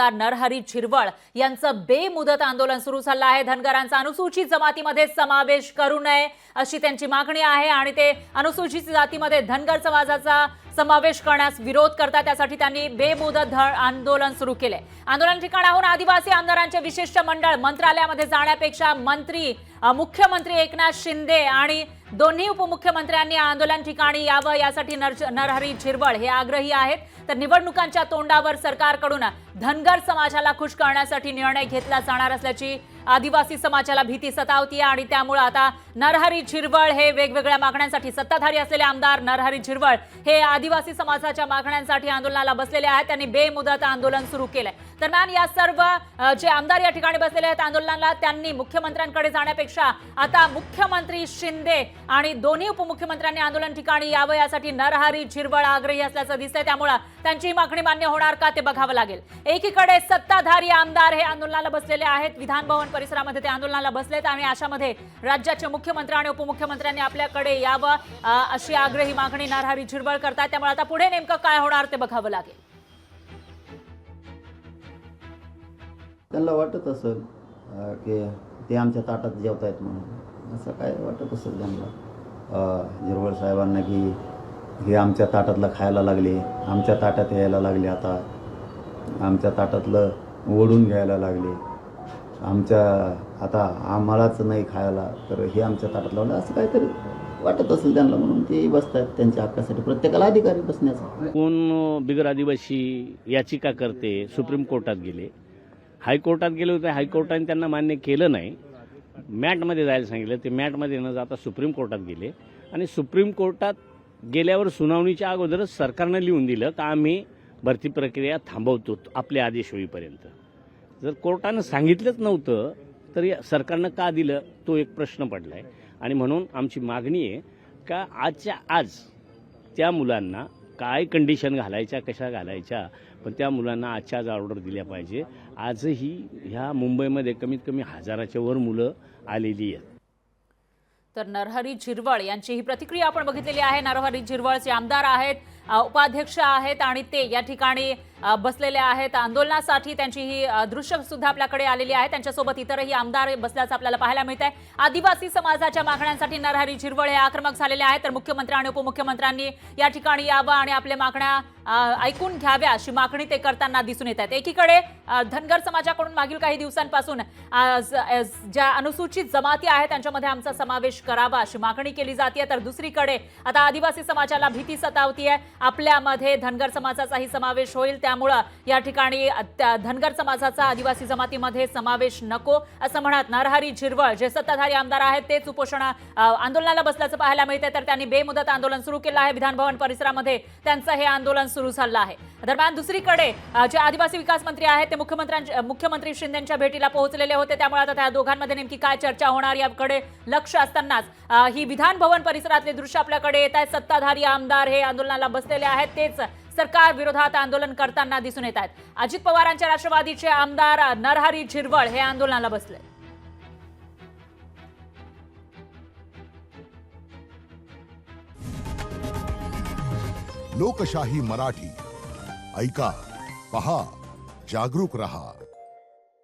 आमदार नरहरी झिरवळ यांचं बेमुदत आंदोलन सुरू झालं आहे. धनगरांचा अनुसूचित जमातीमध्ये समावेश करू नये अशी त्यांची मागणी आहे आणि ते अनुसूचित जातीमध्ये धनगर समाजाचा समावेश करण्यास विरोध करतात. त्यासाठी त्यांनी बेमुदत ध- आंदोलन सुरू केले. आंदोलन ठिकाणाहून आदिवासी आमदारांचे विशिष्ट मंडळ मंत्रालयामध्ये जाण्यापेक्षा मंत्री मुख्यमंत्री एकनाथ शिंदे आणि दोन्ही उपमुख्यमंत्र्यांनी आंदोलन ठिकाणी यावं यासाठी नर- नरहरी झिरवळ हे आग्रही आहेत. तर निवडणुकांच्या तोंडावर सरकारकडून धनगर समाजाला खुश करण्यासाठी निर्णय घेतला जाणार असल्याची आदिवासी समाजाला भीती सतावतीये आणि त्यामुळे आता नरहरी झिरवळ हे वेगवेगळ्या मागण्यांसाठी सत्ताधारी असलेले आमदार नरहरी झिरवळ हे आदिवासी समाजाच्या मागण्यांसाठी आंदोलनाला बसलेले आहेत. त्यांनी बेमुदत आंदोलन सुरू केलंय. दरम्यान या सर्व जे आमदार या ठिकाणी बसलेले आहेत आंदोलनाला त्यांनी मुख्यमंत्र्यांकडे जाण्यापेक्षा आता मुख्यमंत्री शिंदे आणि दोन्ही उपमुख्यमंत्र्यांनी आंदोलन ठिकाणी यावं यासाठी नरहरी झिरवळ आग्रही असल्याचं दिसतंय. त्यामुळे त्यांची मागणी मान्य होणार का ते बघावं लागेल. एकीकडे सत्ताधारी आमदार हे आंदोलनाला बसलेले आहेत. विधानभवन परिसरामध्ये ते आंदोलनाला बसलेत. आणि अशामध्ये राज्याचे मुख्यमंत्री आणि उपमुख्यमंत्र्यांनी आपल्याकडे यावं अशी आग्रही मागणी नारहारी झिरबळ करतात त्यामुळे आता पुढे नेमकं काय होणार ते बघावं लागेल. त्यांना वाटत असेल की ते आमच्या ताटात जेवत आहेत म्हणून. असं काय वाटत असेल त्यांना? अं, झिरवळ साहेबांना की हे आमच्या ताटातलं खायला लागले आमच्या ताटात यायला लागले आता. आमच्या ताटातलं ओढून घ्यायला लागले. आमच्या आता आम्हालाच नाही खायला तर हे आमच्या ताटात लावलं. असं काहीतरी वाटत असेल त्यांना म्हणून ते बसत आहेत त्यांच्या हक्कासाठी. प्रत्येकाला अधिकारी बसण्याचा. कोण बिगर आदिवासी याचिका करते सुप्रीम कोर्टात गेले. हायकोर्टात गेले होते हायकोर्टाने त्यांना मान्य केलं नाही. मॅटमध्ये जायला सांगितलं ते मॅटमध्ये न जाता सुप्रीम कोर्टात गेले. आणि सुप्रीम कोर्टात गेल्यावर सुनावणीच्या अगोदरच सरकारनं लिहून दिलं का आम्ही भरती प्रक्रिया थांबवतो आपले आदेश होईपर्यंत. जर कोर्टानं सांगितलंच नव्हतं तर सरकारनं का दिलं? तो एक प्रश्न पडला आहे आणि म्हणून आमची मागणी आहे का आजच्या आज त्या मुलांना काय कंडिशन घालायच्या कशा घालायच्या? पण त्या मुलांना आजच्या आज ऑर्डर दिल्या पाहिजे. आजही ह्या मुंबईमध्ये कमीत कमी हजाराच्या वर मुलं आलेली आहेत. तर नरहरी झिरवळ यांची ही प्रतिक्रिया आपण बघितलेली आहे. नरहरी झिरवळचे आमदार आहेत उपाध्यक्ष आहेत आणि ते या ठिकाणी बसलेले आहेत. आंदोलनासाठी त्यांची ही दृश्य सुद्धा आपल्याकडे आलेली आहे. त्यांच्यासोबत इतरही आमदार बसल्याचं आपल्याला पाहायला मिळत आहे आदिवासी समाजाच्या मागण्यांसाठी नरहरी झिरवळ हे आक्रमक झालेले आहेत. तर मुख्यमंत्री आणि उपमुख्यमंत्र्यांनी या ठिकाणी यावं आणि आपल्या मागण्या ऐकून घ्याव्या अशी मागणी ते करताना दिसून येत आहेत. एकीकडे धनगर समाजाकडून मागील काही दिवसांपासून ज्या अनुसूचित जमाती आहेत त्यांच्यामध्ये आमचा समावेश करावा अशी मागणी केली जाते तर दुसरीकडे आता आदिवासी समाजाला भीती सतावतीये. आपल्यामध्ये धनगर समाजाचाही समावेश होईल. त्यामुळं या ठिकाणी धनगर समाजाचा आदिवासी जमातीमध्ये समावेश नको असं म्हणत नरहरी झिरवळ जे सत्ताधारी आमदार आहेत तेच उपोषण आंदोलनाला बसल्याचं पाहायला मिळतंय. तर त्यांनी बेमुदत आंदोलन सुरू केलं आहे. विधानभवन परिसरामध्ये त्यांचं हे आंदोलन सुरू झालं आहे. दरम्यान दुसरीकडे जे आदिवासी विकास मंत्री आहेत ते मुख्यमंत्र्यांच्या मुख्यमंत्री शिंदेच्या भेटीला पोहोचलेले होते. त्यामुळे आता त्या दोघांमध्ये नेमकी काय चर्चा होणार याकडे लक्ष असतानाच ही विधान भवन परिसरातले दृश्य आपल्याकडे येत आहेत. सत्ताधारी आमदार हे आंदोलनाला बसलेले आहेत. तेच सरकार विरोधात आंदोलन करताना दिसून येत आहेत. अजित पवारांच्या राष्ट्रवादीचे आमदार नरहरी झिरवळ हे आंदोलनाला बसले. लोकशाही मराठी. ऐका पहा जागरूक रहा.